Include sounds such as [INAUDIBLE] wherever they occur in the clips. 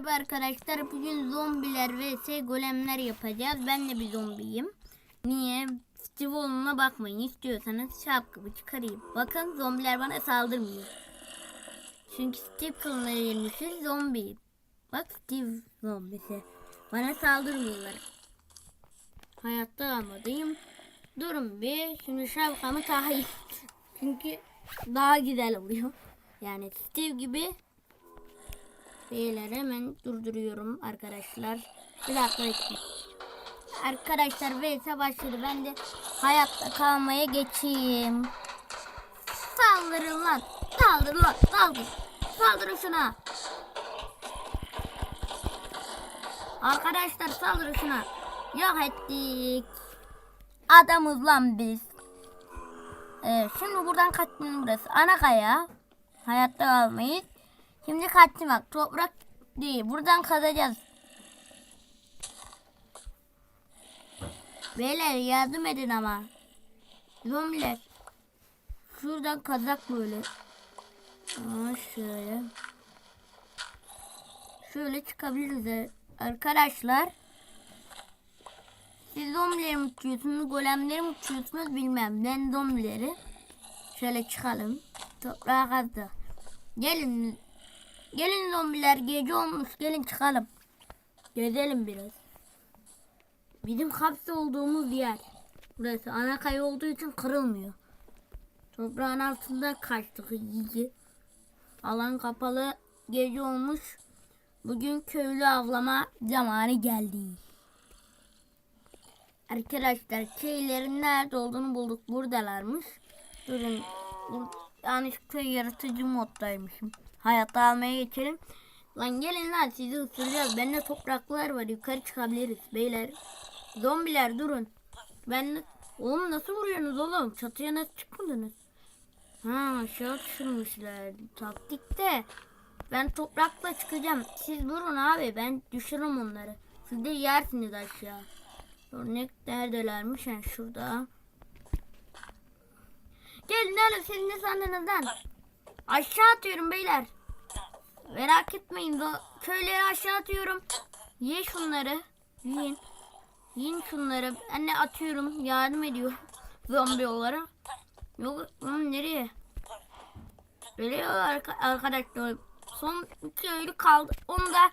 Merhaba arkadaşlar. Bugün zombiler vs golemler yapacağız. Ben de bir zombiyim. Niye? Steve olma bakmayın. İstiyorsanız şapkamı çıkarayım. Bakın zombiler bana saldırmıyor. Çünkü Steve kılığına girmişiz zombiyim. Bak Steve zombisi. Bana saldırmıyorlar. Hayatta kalmadayım. Durun bir. Şimdi şapkamı takayım. [LAUGHS] Çünkü daha güzel oluyor. Yani Steve gibi Beyler hemen durduruyorum arkadaşlar. Bir dakika bekleyin. Arkadaşlar vs başladı. Ben de hayatta kalmaya geçeyim. Saldırın lan. Saldır lan. Saldır. Saldırın şuna. Arkadaşlar saldırın şuna. Yok ettik. Adamız lan biz. Evet, şimdi buradan kaçmanın burası. Ana kaya. Hayatta kalmayız. Şimdi kaçtım bak. Toprak değil. Buradan kazacağız. Beyler yardım edin ama. Zombiler. Şuradan kazak böyle. Aa, şöyle. Şöyle çıkabiliriz arkadaşlar. Siz zombileri mi uçuyorsunuz, golemleri mi uçuyorsunuz bilmem. Ben zombileri. Şöyle çıkalım. Toprağa kazdık. Gelin Gelin zombiler gece olmuş gelin çıkalım. Gezelim biraz. Bizim hapsi olduğumuz yer. Burası ana kaya olduğu için kırılmıyor. Toprağın altında kaçtık iyice. Alan kapalı gece olmuş. Bugün köylü avlama zamanı geldi. Arkadaşlar köylerin nerede olduğunu bulduk. Buradalarmış. Durun. Yani şu köy yaratıcı moddaymışım. Hayatta almaya geçelim. Lan gelin lan sizi ısıracağız. Bende topraklar var. Yukarı çıkabiliriz beyler. Zombiler durun. Ben oğlum nasıl vuruyorsunuz oğlum? Çatıya nasıl çıkmadınız? Ha aşağı düşürmüşler. Taktikte. Ben toprakla çıkacağım. Siz vurun abi. Ben düşürürüm onları. Siz de yersiniz aşağı. Örnek neredelermiş? Yani şurada. Gelin oğlum siz ne sandınız lan? Aşağı atıyorum beyler. Merak etmeyin. Köyleri aşağı atıyorum. Ye şunları. Yiyin. Yiyin şunları. De atıyorum. Yardım ediyor. Zombi olarak. Yok. Oğlum nereye? Arka- arkadaşlar? Son bir köylü kaldı. Onu da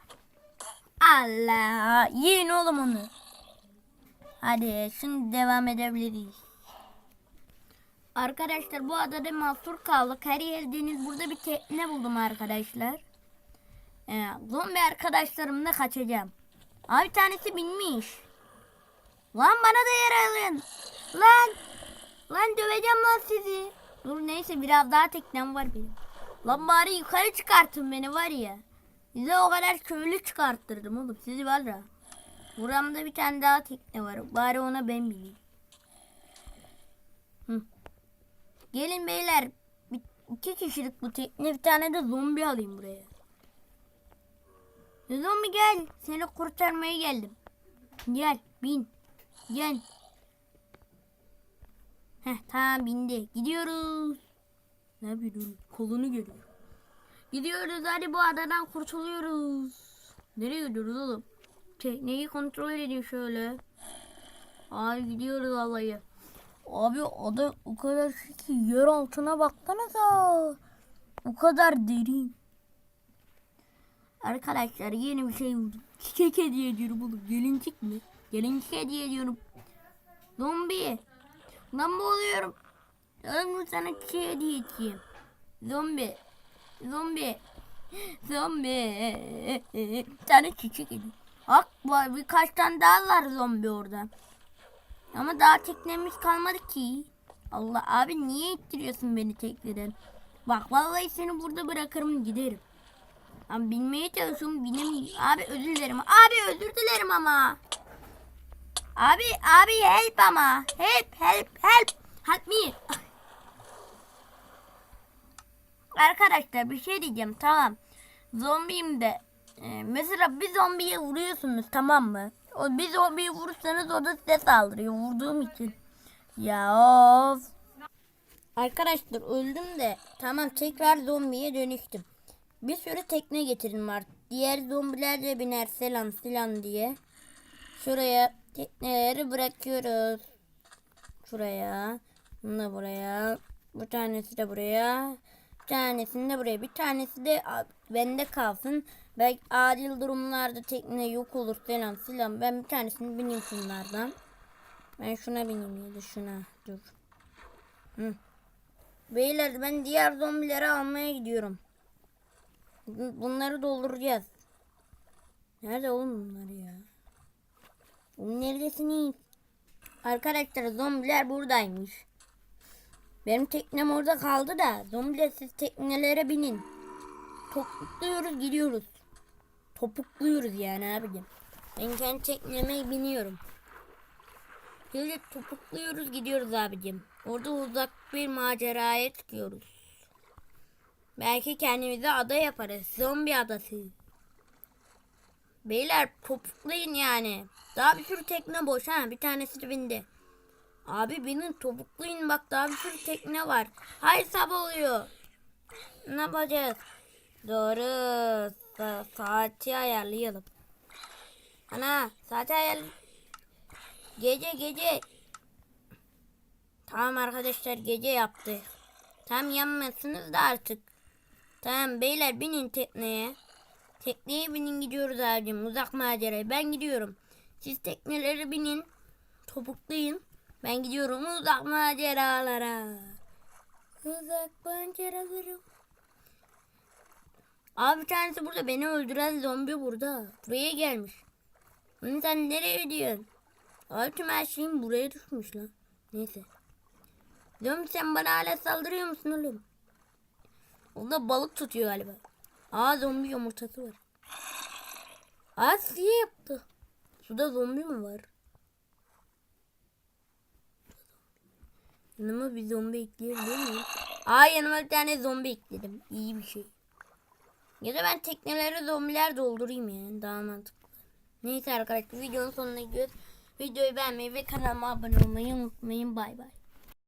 Allah. Yiyin oğlum onu. Hadi şimdi devam edebiliriz. Arkadaşlar bu adada mahsur kaldık. Her yer deniz. Burada bir tekne buldum arkadaşlar. Ee, zombi arkadaşlarımla kaçacağım. Abi tanesi binmiş. Lan bana da yer alın. Lan. Lan döveceğim lan sizi. Dur neyse biraz daha teknem var benim. Lan bari yukarı çıkartın beni var ya. Size o kadar köylü çıkarttırdım oğlum. Sizi var ya. Buramda bir tane daha tekne var. Bari ona ben bineyim. Hı. Gelin beyler. Bir, iki kişilik bu tekne. Bir tane de zombi alayım buraya. Zombi gel. Seni kurtarmaya geldim. Gel bin. Gel. Heh tamam bindi. Gidiyoruz. Ne yapıyorsun? Kolunu görüyor. Gidiyoruz hadi bu adadan kurtuluyoruz. Nereye gidiyoruz oğlum? Tekneyi kontrol edeyim şöyle. Abi gidiyoruz vallahi. Abi ada o kadar şey ki yer altına baksanıza. O kadar derin. Arkadaşlar yeni bir şey buldum. Çiçek hediye ediyorum oğlum. Gelincik mi? Gelincik hediye ediyorum. Zombi. Lan boğuluyorum. Oğlum sana çiçeği hediye edeyim. Zombi. Zombi. Zombi. Tane çiçek hediye. Bak birkaç tane daha var zombi orada. Ama daha teknemiz kalmadı ki. Allah abi niye ittiriyorsun beni tekneden? Bak vallahi seni burada bırakırım giderim. Abi binmeye çalışıyorum binem. Abi özür dilerim. Abi özür dilerim ama. Abi abi help ama. Help help help. Help me. Arkadaşlar bir şey diyeceğim tamam. Zombiyim de. e, mesela bir zombiye vuruyorsunuz tamam mı? O bir zombiyi vurursanız o da size saldırıyor vurduğum için. Ya of. Arkadaşlar öldüm de tamam tekrar zombiye dönüştüm. Bir sürü tekne getirin var. diğer zombiler de biner selam selam diye. Şuraya tekneleri bırakıyoruz. Şuraya. Bunu da buraya. Bu tanesi de buraya. Bir tanesini de buraya. Bir tanesi de bende kalsın. Belki adil durumlarda tekne yok olur selam selam. Ben bir tanesini bineyim şunlardan. Ben şuna bineyim ya da şuna. Dur. Hı. Beyler ben diğer zombileri almaya gidiyorum. Bu- Bunları dolduracağız. Nerede oğlum bunlar ya? Oğlum neredesiniz? Arkadaşlar zombiler buradaymış. Benim teknem orada kaldı da zombiler siz teknelere binin. Topukluyoruz gidiyoruz. Topukluyoruz yani abicim. Ben kendi tekneme biniyorum. Böyle topukluyoruz gidiyoruz abicim. Orada uzak bir maceraya çıkıyoruz. Belki kendimize ada yaparız. Zombi adası. Beyler topuklayın yani. Daha bir sürü tekne boş ha. Bir tanesi de bindi. Abi binin topuklayın bak daha bir sürü tekne var. Hay sabah oluyor. Ne yapacağız? Doğru. Sa- saati ayarlayalım. Ana saati ayar. Gece gece. Tamam arkadaşlar gece yaptı. Tam yanmasınız da artık. Tamam beyler binin tekneye. Tekneye binin gidiyoruz abicim uzak maceraya. Ben gidiyorum. Siz tekneleri binin. Topuklayın. Ben gidiyorum uzak maceralara. Uzak maceralara. Abi bir tanesi burada beni öldüren zombi burada. Buraya gelmiş. Lan sen nereye gidiyorsun? Abi tüm her şeyim buraya düşmüş lan. Neyse. Diyorum sen bana hala saldırıyor musun oğlum? O da balık tutuyor galiba. Aa zombi yumurtası var. Aa siye yaptı. Suda zombi mi var? Yanıma bir zombi ekleyebilir miyim? Aa yanıma bir tane zombi ekledim. İyi bir şey. Ya da ben teknelere zombiler doldurayım yani daha mantıklı. Neyse arkadaşlar videonun sonuna gidiyoruz. Videoyu beğenmeyi ve kanalıma abone olmayı unutmayın. Bay bay.